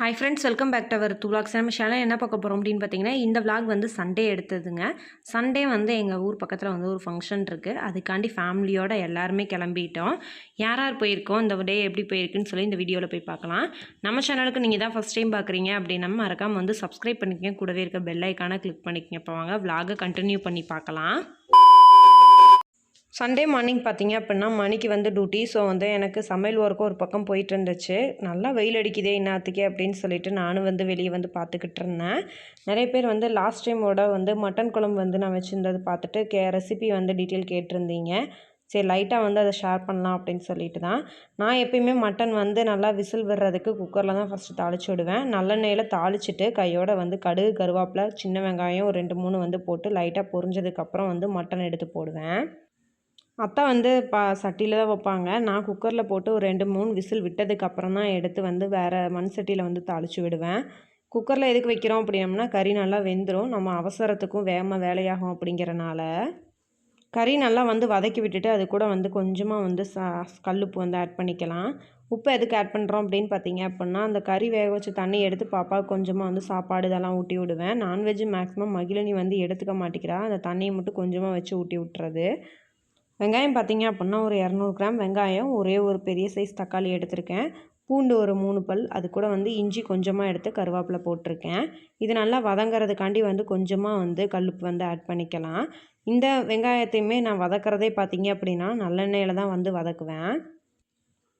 Hi friends welcome back to our two நம்ம channel என்ன பார்க்க போகிறோம் அப்படின்னு பார்த்தீங்கன்னா இந்த வ்ளாக் வந்து சண்டே எடுத்ததுங்க. சண்டே வந்து எங்கள் ஊர் பக்கத்தில் வந்து ஒரு ஃபங்க்ஷன் இருக்குது அதுக்காண்டி ஃபேமிலியோட எல்லாருமே கிளம்பிட்டோம். யார் யார் போயிருக்கோம்? இந்த டே எப்படி போயிருக்குன்னு சொல்லி இந்த வீடியோவில் போய் பார்க்கலாம். நம்ம சேனலுக்கு நீங்கள் தான் ஃபஸ்ட் டைம் பார்க்குறீங்க அப்படின்னா மறக்காமல் வந்து சப்ஸ்கிரைப் பண்ணிக்கங்க. கூடவே இருக்க பெல் ஐக்கானை கிளிக் பண்ணிக்கங்க. இப்போ வாங்க vlog கண்டினியூ பண்ணி பார்க்கலாம். சண்டே மார்னிங் பார்த்தீங்க அப்படின்னா மணிக்கு வந்து டியூட்டி ஸோ வந்து எனக்கு சமையல் ஒர்க்கும் ஒரு பக்கம் போயிட்டு இருந்துச்சு. நல்லா வெயில் அடிக்குதே இன்னாத்துக்கே அப்படின்னு சொல்லிட்டு நானும் வந்து வெளியே வந்து பார்த்துக்கிட்டு இருந்தேன். நிறைய பேர் வந்து லாஸ்ட் டைமோட வந்து மட்டன் குழம்பு வந்து நான் வச்சுருந்தது பார்த்துட்டு கே ரெசிபி வந்து டீட்டெயில் கேட்டிருந்தீங்க. சரி லைட்டாக வந்து அதை ஷேர் பண்ணலாம் அப்படின்னு சொல்லிட்டு தான். நான் எப்பயுமே மட்டன் வந்து நல்லா விசில் விடுறதுக்கு குக்கரில் தான் ஃபஸ்ட்டு தாளிச்சு விடுவேன். நல்லெண்ணெயில் தாளிச்சிட்டு கையோட வந்து கடுகு கருவேப்பிலை சின்ன வெங்காயம் ஒரு ரெண்டு மூணு வந்து போட்டு லைட்டாக பொரிஞ்சதுக்கப்புறம் வந்து மட்டன் எடுத்து போடுவேன். அத்தை வந்து பா சட்டியில் தான் வைப்பாங்க. நான் குக்கரில் போட்டு ஒரு ரெண்டு மூணு விசில் விட்டதுக்கப்புறம் தான் எடுத்து வந்து வேறு மண் சட்டியில் வந்து தாளித்து விடுவேன். குக்கரில் எதுக்கு வைக்கிறோம் அப்படின்னம்னா கறி நல்லா வெந்துடும் நம்ம அவசரத்துக்கும் வேகமாக வேலையாகும் அப்படிங்கிறனால. கறி நல்லா வந்து வதக்கி விட்டுட்டு அது கூட வந்து கொஞ்சமாக வந்து சா கல்லுப்பு வந்து ஆட் பண்ணிக்கலாம். உப்பு எதுக்கு ஆட் பண்ணுறோம் அப்படின்னு பார்த்தீங்க அப்படின்னா அந்த கறி வேக வச்ச தண்ணி எடுத்து பாப்பா கொஞ்சமாக வந்து சாப்பாடு இதெல்லாம் ஊட்டி விடுவேன். நான்வெஜ் மேக்ஸிமம் மகிழினி வந்து எடுத்துக்க மாட்டேங்கிறா. அந்த தண்ணியை மட்டும் கொஞ்சமாக வச்சு ஊட்டி விட்டுறது. வெங்காயம் பார்த்தீங்க அப்படின்னா ஒரு இரநூறு கிராம் வெங்காயம் ஒரே ஒரு பெரிய சைஸ் தக்காளி எடுத்திருக்கேன். பூண்டு ஒரு மூணு பல் அது கூட வந்து இஞ்சி கொஞ்சமாக எடுத்து கருவேப்பிலை போட்டிருக்கேன். இது நல்லா வதங்கிறதுக்காண்டி வந்து கொஞ்சமாக வந்து கல்லுப்பு வந்து ஆட் பண்ணிக்கலாம். இந்த வெங்காயத்தையுமே நான் வதக்கிறதே பார்த்தீங்க அப்படின்னா நல்லெண்ணெயில் தான் வந்து வதக்குவேன்.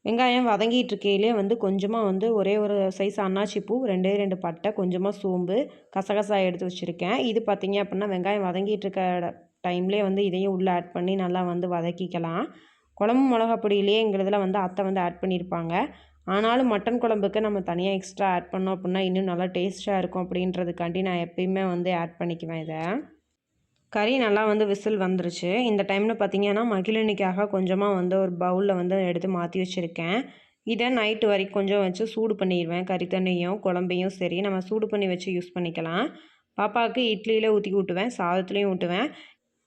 வெங்காயம் வதங்கிட்டு இருக்கையிலே வந்து கொஞ்சமாக வந்து ஒரே ஒரு சைஸ் அன்னாச்சி பூ ரெண்டே ரெண்டு பட்டை கொஞ்சமாக சோம்பு கசகசா எடுத்து வச்சுருக்கேன். இது பார்த்தீங்க அப்படின்னா வெங்காயம் வதங்கிட்டு இருக்க டைம்லேயே வந்து இதையும் உள்ளே ஆட் பண்ணி நல்லா வந்து வதக்கிக்கலாம். குழம்பு மிளகாப்பொடியிலேயே எங்களுதில் எங்கள் இதில் வந்து அத்தை வந்து ஆட் பண்ணியிருப்பாங்க. ஆனாலும் மட்டன் குழம்புக்கு நம்ம தனியாக எக்ஸ்ட்ரா ஆட் பண்ணோம் அப்படின்னா இன்னும் நல்லா டேஸ்ட்டாக இருக்கும் அப்படின்றதுக்காண்டி நான் எப்பயுமே வந்து ஆட் பண்ணிக்குவேன் இதை. கறி நல்லா வந்து விசில் வந்துருச்சு. இந்த டைமில் பார்த்தீங்கன்னா மகிழனிக்காக கொஞ்சமாக வந்து ஒரு பவுலில் வந்து எடுத்து மாற்றி வச்சுருக்கேன். இதை நைட்டு வரைக்கும் கொஞ்சம் வச்சு சூடு பண்ணிடுவேன். கறி தண்ணியும் குழம்பையும் சரி நம்ம சூடு பண்ணி வச்சு யூஸ் பண்ணிக்கலாம். பாப்பாவுக்கு இட்லியில் ஊற்றி ஊட்டுவேன் சாதத்துலேயும் ஊட்டுவேன்.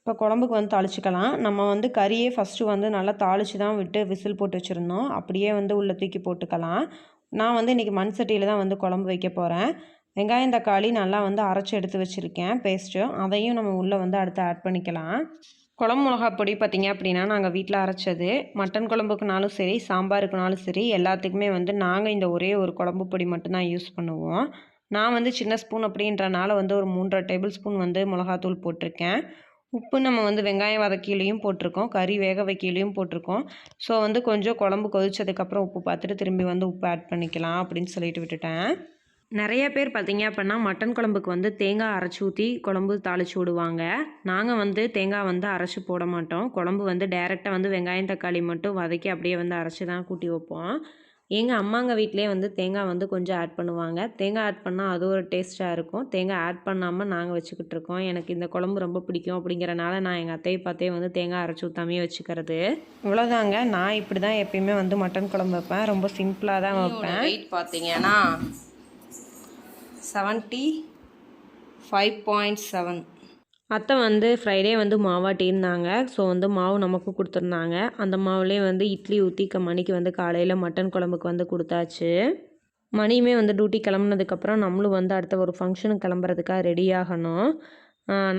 இப்போ குழம்புக்கு வந்து தாளிச்சிக்கலாம். நம்ம வந்து கறியே ஃபஸ்ட்டு வந்து நல்லா தாளித்து தான் விட்டு விசில் போட்டு வச்சுருந்தோம். அப்படியே வந்து உள்ளே தூக்கி போட்டுக்கலாம். நான் வந்து இன்றைக்கி மண் சட்டியில் தான் வந்து குழம்பு வைக்க போகிறேன் வெங்காயம் தக்காளி நல்லா வந்து அரைச்சி எடுத்து வச்சுருக்கேன். பேஸ்ட்டு அதையும் நம்ம உள்ளே வந்து அடுத்து ஆட் பண்ணிக்கலாம். குழம்பு மிளகா பொடி பார்த்திங்க அப்படின்னா நாங்கள் வீட்டில் அரைச்சது. மட்டன் குழம்புக்குனாலும் சரி சாம்பாருக்குனாலும் சரி எல்லாத்துக்குமே வந்து நாங்கள் இந்த ஒரே ஒரு குழம்பு பொடி மட்டும்தான் யூஸ் பண்ணுவோம். நான் வந்து சின்ன ஸ்பூன் அப்படின்றனால வந்து ஒரு மூன்றரை டேபிள் ஸ்பூன் வந்து மிளகாத்தூள் போட்டிருக்கேன். உப்பு நம்ம வந்து வெங்காயம் வதக்கிலையும் போட்டிருக்கோம். கறி வேக வைக்கலையும் போட்டிருக்கோம். ஸோ வந்து கொஞ்சம் குழம்பு கொதிச்சதுக்கப்புறம் உப்பு பார்த்துட்டு திரும்பி வந்து உப்பு ஆட் பண்ணிக்கலாம் அப்படின்னு சொல்லிட்டு விட்டுட்டேன். நிறைய பேர் பார்த்தீங்க அப்படின்னா மட்டன் குழம்புக்கு வந்து தேங்காய் அரைச்சி ஊற்றி குழம்பு தாளித்து விடுவாங்க. நாங்கள் வந்து தேங்காய் வந்து அரைச்சி போட மாட்டோம். குழம்பு வந்து டைரெக்டாக வந்து வெங்காயம் தக்காளி மட்டும் வதக்கி அப்படியே வந்து அரைச்சி தான் கூட்டி வைப்போம். எங்கள் அம்மாங்க வீட்டிலே வந்து தேங்காய் வந்து கொஞ்சம் ஆட் பண்ணுவாங்க. தேங்காய் ஆட் பண்ணால் அது ஒரு டேஸ்ட்டாக இருக்கும். தேங்காய் ஆட் பண்ணாமல் நாங்கள் வச்சுக்கிட்டு இருக்கோம். எனக்கு இந்த குழம்பு ரொம்ப பிடிக்கும் அப்படிங்கிறனால நான் எங்கள் அத்தையை பார்த்தே வந்து தேங்காய் அரைச்சி ஊற்றாமே வச்சுக்கிறது. இவ்வளோதாங்க நான் இப்படி தான் எப்பயுமே வந்து மட்டன் குழம்பு வைப்பேன். ரொம்ப சிம்பிளாக தான் வைப்பேன். வெயிட் பார்த்தீங்கன்னா செவன்ட்டி ஃபைவ் பாயிண்ட் செவன் அத்தை வந்து ஃப்ரைடே வந்து மாவாட்டியிருந்தாங்க ஸோ வந்து மாவு நமக்கு கொடுத்துருந்தாங்க. அந்த மாவுலேயே வந்து இட்லி ஊற்றி க மணிக்கு வந்து காலையில் மட்டன் குழம்புக்கு வந்து கொடுத்தாச்சு. மணியுமே வந்து டியூட்டி கிளம்புனதுக்கப்புறம் நம்மளும் வந்து அடுத்த ஒரு ஃபங்க்ஷனுக்கு கிளம்புறதுக்காக ரெடி ஆகணும்.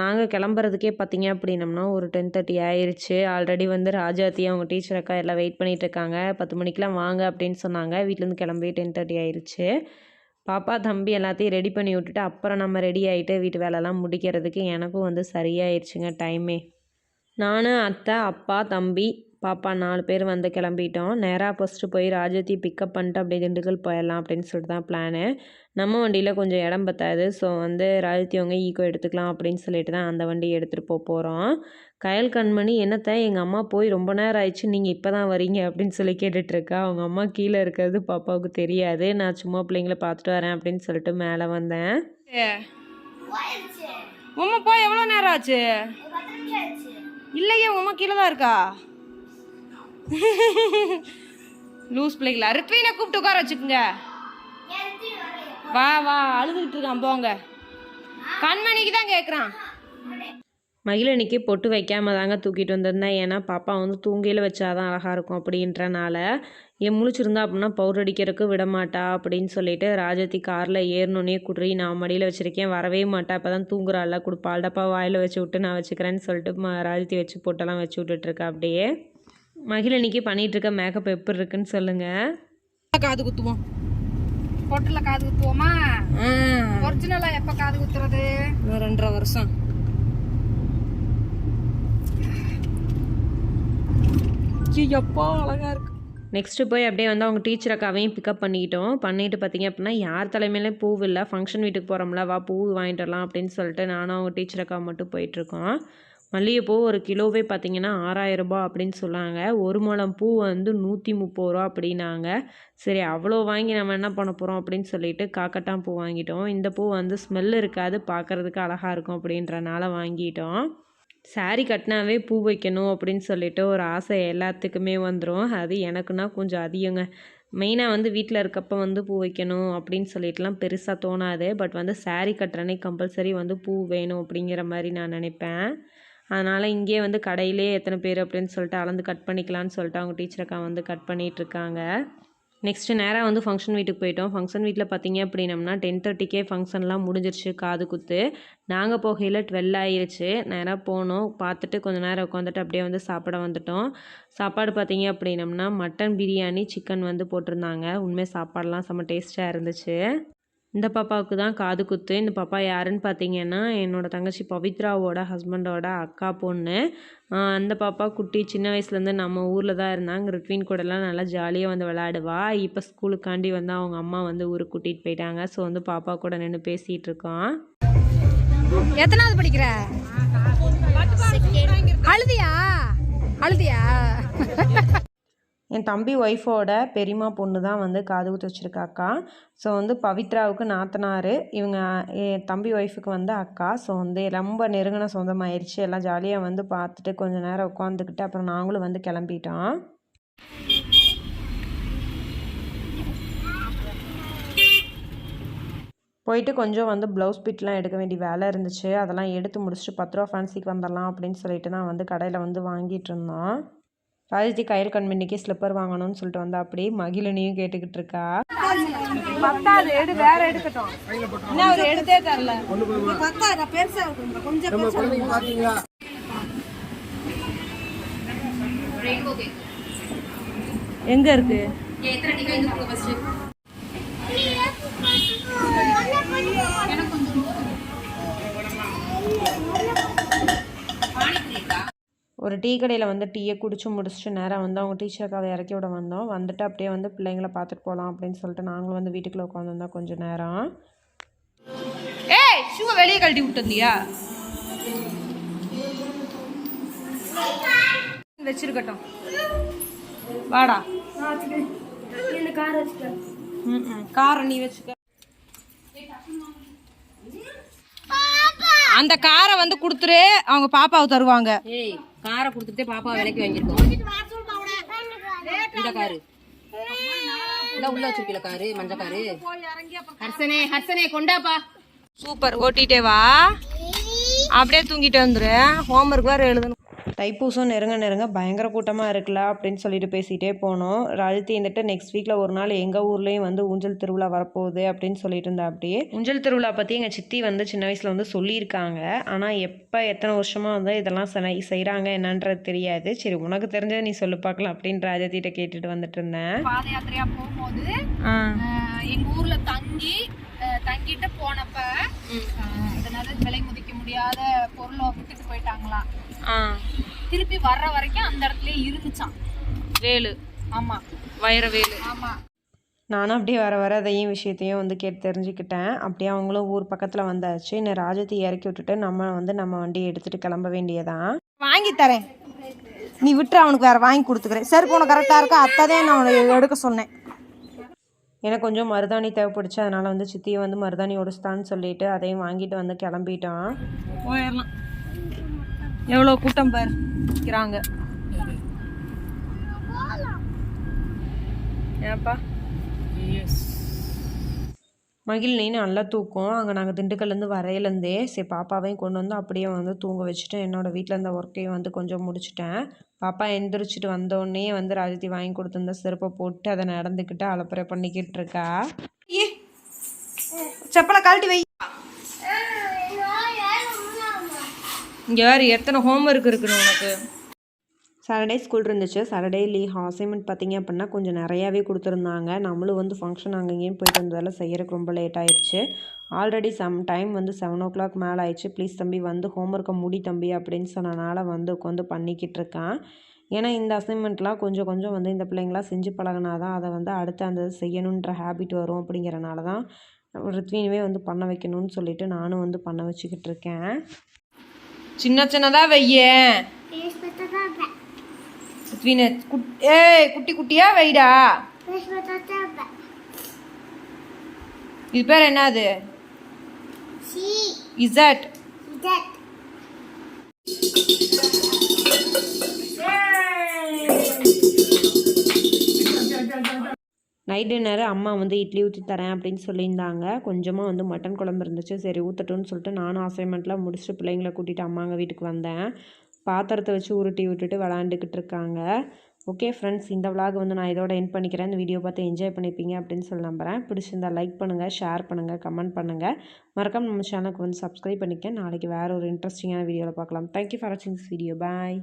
நாங்கள் கிளம்புறதுக்கே பார்த்தீங்க அப்படின்னம்னா ஒரு டென் தேர்ட்டி ஆயிடுச்சு ஆல்ரெடி வந்து ராஜாத்தி அவங்க டீச்சர் அக்கா எல்லாம் வெயிட் பண்ணிகிட்ருக்காங்க பத்து மணிக்கெலாம் வாங்க அப்படின்னு சொன்னாங்க. வீட்டிலேருந்து கிளம்பி டென் தேர்ட்டி ஆயிடுச்சு பாப்பா தம்பி எல்லாத்தையும் ரெடி பண்ணி விட்டுட்டு அப்புறம் நம்ம ரெடி ஆகிட்டு வீட்டு வேலைலாம் முடிக்கிறதுக்கு எனக்கும் வந்து சரியாயிடுச்சுங்க டைமே நான் அத்தை அப்பா தம்பி பாப்பா நாலு பேர் வந்து கிளம்பிட்டோம். நேராக ஃபஸ்ட்டு போய் ராஜத்தி பிக்கப் பண்ணிட்டு அப்படியே திண்டுக்கல் போயிடலாம் அப்படின்னு சொல்லிட்டு தான் பிளானு நம்ம வண்டியில் கொஞ்சம் இடம் பத்தாது. ஸோ வந்து ராஜத்தி அவங்க ஈகோ எடுத்துக்கலாம் அப்படின்னு சொல்லிட்டு தான் அந்த வண்டியை எடுத்துகிட்டு போக போகிறோம் கயல் கண்மணி என்னத்தை எங்கள் அம்மா போய் ரொம்ப நேரம் ஆயிடுச்சு நீங்கள் இப்போ தான் வரீங்க அப்படின்னு சொல்லி கேட்டுட்ருக்கா. அவங்க அம்மா கீழே இருக்கிறது பாப்பாவுக்கு தெரியாது. நான் சும்மா பிள்ளைங்கள பார்த்துட்டு வரேன் அப்படின்னு சொல்லிட்டு மேலே வந்தேன். உம்மா போய் எவ்வளோ நேரம் ஆச்சு? இல்லையே உம்மா கீழே தான் இருக்கா? லூஸ் பிள்ளைங்களா. ரித்வீனை கூப்பிட்டு உட்கார வச்சுக்கோங்க. வா வா. அழுதுகிட்டு இருக்கான் போங்க. கண்மணிக்கு தான் கேட்குறான் மகிழனிக்கு பொட்டு வைக்காம தாங்க தூக்கிட்டு வந்திருந்தேன் ஏன்னா பாப்பா வந்து தூங்கியில் வச்சாதான் அழகாக இருக்கும் அப்படின்றனால என் முழிச்சிருந்தா அப்படின்னா பவுடர் அடிக்கிறதுக்கு விட மாட்டா அப்படின்னு சொல்லிட்டு ராஜத்தி காரில் ஏறணுன்னே குடுறி நான் மடியில் வச்சுருக்கேன் வரவே மாட்டா. அப்போ தான் தூங்குறாள்ல. கொடுப்பாள் டப்பா வாயில் வச்சு விட்டு நான் வச்சுக்கிறேன்னு சொல்லிட்டு ம ராஜத்தி வச்சு போட்டெல்லாம் வச்சு விட்டுட்ருக்கா அப்படியே. மகிழனிக்கு பண்ணிகிட்டு இருக்க மேக்கப் எப்படி இருக்குன்னு சொல்லுங்கள் காது குத்துவோம்? பொட்டுல காது குத்துவோமா? ஒரிஜினலா எப்ப காது குத்துறது? ரெண்டரை வருஷம். எப்பா அழகாக இருக்கு. நெக்ஸ்ட்டு போய் அப்படியே வந்து அவங்க டீச்சர் அக்காவையும் பிக்கப் பண்ணிக்கிட்டோம். பண்ணிட்டு பார்த்தீங்க அப்படின்னா யார் தலைமையிலையும் பூ இல்லை ஃபங்க்ஷன் வீட்டுக்கு போகிறோம்ல வா பூ வாங்கிட்டு வரலாம் அப்படின்னு சொல்லிட்டு நானும் அவங்க டீச்சர் அக்கா மட்டும் போயிட்டுருக்கோம் மல்லிகைப்பூ ஒரு கிலோவே பார்த்தீங்கன்னா ஆறாயிரம் அப்படின்னு சொன்னாங்க. ஒரு முழம் பூ வந்து நூற்றி முப்பது ரூபா அப்படின்னாங்க. சரி அவ்வளோ வாங்கி நம்ம என்ன பண்ண போகிறோம் அப்படின்னு சொல்லிட்டு காக்கட்டான் பூ வாங்கிட்டோம். இந்த பூ வந்து ஸ்மெல் இருக்காது பார்க்குறதுக்கு அழகாக இருக்கும் அப்படின்றனால வாங்கிட்டோம். Saree கட்டினாவே பூ வைக்கணும் அப்படின்னு சொல்லிட்டு ஒரு ஆசை எல்லாத்துக்குமே வந்துடும் அது எனக்குன்னா கொஞ்சம் அதிகங்க. மெயினாக வந்து வீட்டில் இருக்கப்போ வந்து பூ வைக்கணும் அப்படின்னு சொல்லிட்டுலாம் பெருசாக தோணாது. பட் வந்து saree கட்டுறனே கம்பல்சரி வந்து பூ வேணும் அப்படிங்கிற மாதிரி நான் நினைப்பேன். அதனால் இங்கேயே வந்து கடையிலே எத்தனை பேர் அப்படின்னு சொல்லிட்டு அளந்து கட் பண்ணிக்கலான்னு சொல்லிட்டு அவங்க டீச்சர் அக்கா வந்து கட் பண்ணிகிட்ருக்காங்க இருக்காங்க. நெக்ஸ்ட்டு நேராக வந்து ஃபங்க்ஷன் வீட்டுக்கு போயிட்டோம். ஃபங்க்ஷன் வீட்டில் பார்த்தீங்க அப்படின்னம்னா டென் தேர்ட்டிக்கே ஃபங்க்ஷன்லாம் முடிஞ்சிருச்சு காது குத்து. நாங்கள் போகையில் டுவெல் ஆயிருச்சு. நேராக போனோம். பார்த்துட்டு கொஞ்சம் நேரம் உட்காந்துட்டு அப்படியே வந்து சாப்பிட வந்துட்டோம். சாப்பாடு பார்த்தீங்க அப்படின்னம்னா மட்டன் பிரியாணி சிக்கன் வந்து போட்டிருந்தாங்க. உண்மை சாப்பாடெலாம் செம்ம டேஸ்ட்டாக இருந்துச்சு. இந்த பாப்பாவுக்கு தான் காது குத்து இந்த பாப்பா யாருன்னு பார்த்தீங்கன்னா என்னோட தங்கச்சி பவித்ராவோட ஹஸ்பண்டோட அக்கா பொண்ணு அந்த பாப்பா குட்டி சின்ன வயசுலேருந்து நம்ம ஊரில் தான் இருந்தாங்க ரிட்வின் கூடலாம் நல்லா ஜாலியாக வந்து விளையாடுவா இப்போ ஸ்கூலுக்காண்டி வந்து அவங்க அம்மா வந்து ஊருக்கு கூட்டிகிட்டு போயிட்டாங்க ஸோ வந்து பாப்பா கூட நின்று பேசிகிட்டு இருக்கோம் எத்தனாவது படிக்கிற அழுதியா அழுதியா என் தம்பி ஒய்ஃபோட பெரியம்மா பொண்ணு தான் வந்து காது குத்து வச்சுருக்காக்கா ஸோ வந்து பவித்ராவுக்கு நாத்தனார். இவங்க என் தம்பி ஒய்ஃபுக்கு வந்து அக்கா. ஸோ வந்து ரொம்ப நெருங்கின சொந்தமாயிருச்சு. எல்லாம் ஜாலியாக வந்து பார்த்துட்டு கொஞ்சம் நேரம் உட்காந்துக்கிட்டு அப்புறம் நாங்களும் வந்து கிளம்பிட்டோம். போயிட்டு கொஞ்சம் வந்து ப்ளவுஸ் பிட்லாம் எடுக்க வேண்டிய வேலை இருந்துச்சு. அதெல்லாம் எடுத்து முடிச்சுட்டு பத்து ரூபா ஃபேன்சிக்கு வந்துடலாம் அப்படின்னு சொல்லிட்டு தான் வந்து கடையில் வந்து வாங்கிட்டு இருந்தோம். ராஜதி கையில் கண்மணிக்கு ஸ்லிப்பர் வாங்கணும்னு சொல்லிட்டு வந்தா அப்படி மகிழினியும் கேட்டுக்கிட்டு இருக்கா பத்தாது எடு வேற எடுக்கட்டும். என்ன அவர் எடுத்தே தரல. பத்தாது பெருசா இருக்கும் கொஞ்சம் எங்க இருக்கு? ஒரு டீ கடையில் வந்து டீயை குடிச்சு முடிச்சுட்டு நேராக வந்து அவங்க டீச்சருக்காக இறக்கி விட வந்தோம். வந்துட்டு அப்படியே வந்து பிள்ளைங்கள பார்த்துட்டு போகலாம் அப்படின்னு சொல்லிட்டு நாங்களும் வந்து வீட்டுக்குள்ளே உட்காந்துருந்தோம் கொஞ்சம் நேரம். ஏய் ஷூவை வெளியே கழட்டி விட்டுருந்தியா? வச்சிருக்கட்டும். வாடா. ம்ம். காரை நீ வச்சுக்க. அந்த காரை வந்து கொடுத்துரு. அவங்க பாப்பாவை தருவாங்க. ஏய் காரை கொடுத்துட்டு பாப்பா விலைக்கு வாங்கியிருக்கோம். இந்த காரு. இந்த உள்ள வச்சிருக்கீல காரு மஞ்ச காரு. ஹர்சனே ஹர்சனே கொண்டாப்பா. சூப்பர் ஓட்டிட்டே வா. அப்படியே தூங்கிட்டு வந்துரு. ஹோம்ஒர்க் வேறு எழுதணும். தைப்பூசம் நெருங்க நெருங்க பயங்கர கூட்டமாக இருக்குல்ல அப்படின்னு சொல்லிட்டு பேசிகிட்டே போனோம். ராஜதி இருந்துட்டு நெக்ஸ்ட் வீக்கில் ஒரு நாள் எங்கள் ஊர்லேயும் வந்து ஊஞ்சல் திருவிழா வரப்போகுது அப்படின்னு சொல்லிட்டு இருந்தா அப்படியே. ஊஞ்சல் திருவிழா பற்றி எங்கள் சித்தி வந்து சின்ன வயசில் வந்து சொல்லியிருக்காங்க. ஆனால் எப்போ எத்தனை வருஷமாக வந்து இதெல்லாம் செய்- செய்கிறாங்க என்னன்றது தெரியாது. சரி உனக்கு தெரிஞ்சதை நீ சொல்லு பார்க்கலாம் அப்படின்னு ராஜதிகிட்ட கேட்டுட்டு வந்துட்டு இருந்தேன். பாத யாத்திரையா போகும்போது ஆஹ், எங்க ஊர்ல தங்கி தங்கிட்டு போனப்ப அதனால விலை மதிக்க முடியாத பொருளை விட்டுட்டு போயிட்டாங்களாம். திருப்பி வர்ற வரைக்கும் அந்த இடத்துல இருந்துச்சாம். வேலு. ஆமா. வைர வேலு. ஆமா. நானும் அப்படியே வர வர அதையும் விஷயத்தையும் வந்து கேட்டு தெரிஞ்சுக்கிட்டேன். அப்படியே அவங்களும் ஊர் பக்கத்தில் வந்தாச்சு. இன்னும் ராஜத்தை இறக்கி விட்டுட்டு நம்ம வந்து நம்ம வண்டியை எடுத்துகிட்டு கிளம்ப வேண்டியதான். வாங்கி தரேன். நீ விட்டு அவனுக்கு வேற வாங்கி கொடுத்துக்கிறேன். செருப்பு உனக்கு கரெக்டாக இருக்கா? அத்ததே நான் உனக்கு எடுக்க சொன்னேன். எனக்கு கொஞ்சம் மருதாணி தேவைப்படுச்சு. அதனால் வந்து சித்தியை வந்து மருதாணி ஒடிச்சிட்டான்னு சொல்லிட்டு அதையும் வாங்கிட்டு வந்து கிளம்பிட்டோம் போயிடலாம். எவ்வளோ கூட்டம் பார். நிற்கிறாங்க ஏப்பா மகிழினின்னு நல்லா தூக்கம். அங்கே நாங்கள் திண்டுக்கல்லேருந்து வரையிலேருந்தே சரி பாப்பாவையும் கொண்டு வந்து அப்படியே வந்து தூங்க வச்சுட்டு என்னோடய வீட்டில் இருந்த ஒர்க்கையும் வந்து கொஞ்சம் முடிச்சிட்டேன். பாப்பா எந்திரிச்சிட்டு வந்தோடனே வந்து ராஜதி வாங்கி கொடுத்துருந்த செருப்பை போட்டு அதை நடந்துக்கிட்டு அலப்பறை பண்ணிக்கிட்டு இருக்கா. ஏ செப்பலை கழட்டி வை. இங்கே வேறு எத்தனை ஹோம்ஒர்க் இருக்குது உனக்கு? சாட்டர்டே ஸ்கூல் இருந்துச்சு. சாட்டர்டே லீவ் அசைன்மெண்ட் பார்த்தீங்க அப்படின்னா கொஞ்சம் நிறையாவே கொடுத்துருந்தாங்க. நம்மளும் வந்து ஃபங்க்ஷன் அங்கேயும் போயிட்டு வந்ததால் செய்கிறக்கு ரொம்ப லேட் ஆயிடுச்சு. ஆல்ரெடி சம் டைம் வந்து செவன் ஓ கிளாக் மேலே ஆயிடுச்சு. ப்ளீஸ் தம்பி வந்து ஹோம்ஒர்க்கை முடி தம்பி அப்படின்னு சொன்னனால வந்து உட்காந்து பண்ணிக்கிட்டு இருக்கான். ஏன்னா இந்த அசைன்மெண்ட்லாம் கொஞ்சம் கொஞ்சம் வந்து இந்த பிள்ளைங்களாம் செஞ்சு பழகினா தான் அதை வந்து அடுத்து அந்த செய்யணுன்ற ஹேபிட் வரும் அப்படிங்கிறனால தான் ரித்வினுமே வந்து பண்ண வைக்கணும்னு சொல்லிவிட்டு நானும் வந்து பண்ண வச்சுக்கிட்டு இருக்கேன். சின்ன சின்னதாக வையேன் ஏய் குட்டி குட்டியா வைடா. இது பேர் என்னது? இசட் நைட் டின்னரு அம்மா வந்து இட்லி ஊற்றி தரேன் அப்படின்னு சொல்லியிருந்தாங்க. கொஞ்சமாக வந்து மட்டன் குழம்பு இருந்துச்சு. சரி ஊற்றட்டும்னு சொல்லிட்டு நானும் அசைன்மெண்ட்லாம் முடிச்சுட்டு பிள்ளைங்கள கூட்டிகிட்டு அம்மாங்க வீட்டுக்கு வந்தேன். பாத்திரத்தை வச்சு உருட்டி விட்டுட்டு விளாண்டுக்கிட்டு இருக்காங்க. ஓகே ஃப்ரெண்ட்ஸ் இந்த vlog வந்து நான் இதோட என் பண்ணிக்கிறேன். இந்த வீடியோ பார்த்து என்ஜாய் பண்ணிப்பீங்க அப்படின்னு சொல்லி நம்புகிறேன் பிடிச்சிருந்தா லைக் பண்ணுங்கள் ஷேர் பண்ணுங்கள் கமெண்ட் பண்ணுங்கள் மறக்காம நம்ம சேனலுக்கு வந்து சப்ஸ்கிரைப் பண்ணிக்க. நாளைக்கு வேறு ஒரு இன்ட்ரெஸ்டிங்கான வீடியோவில் பார்க்கலாம். தேங்க்யூ ஃபார் வாட்சிங் திஸ் வீடியோ பாய்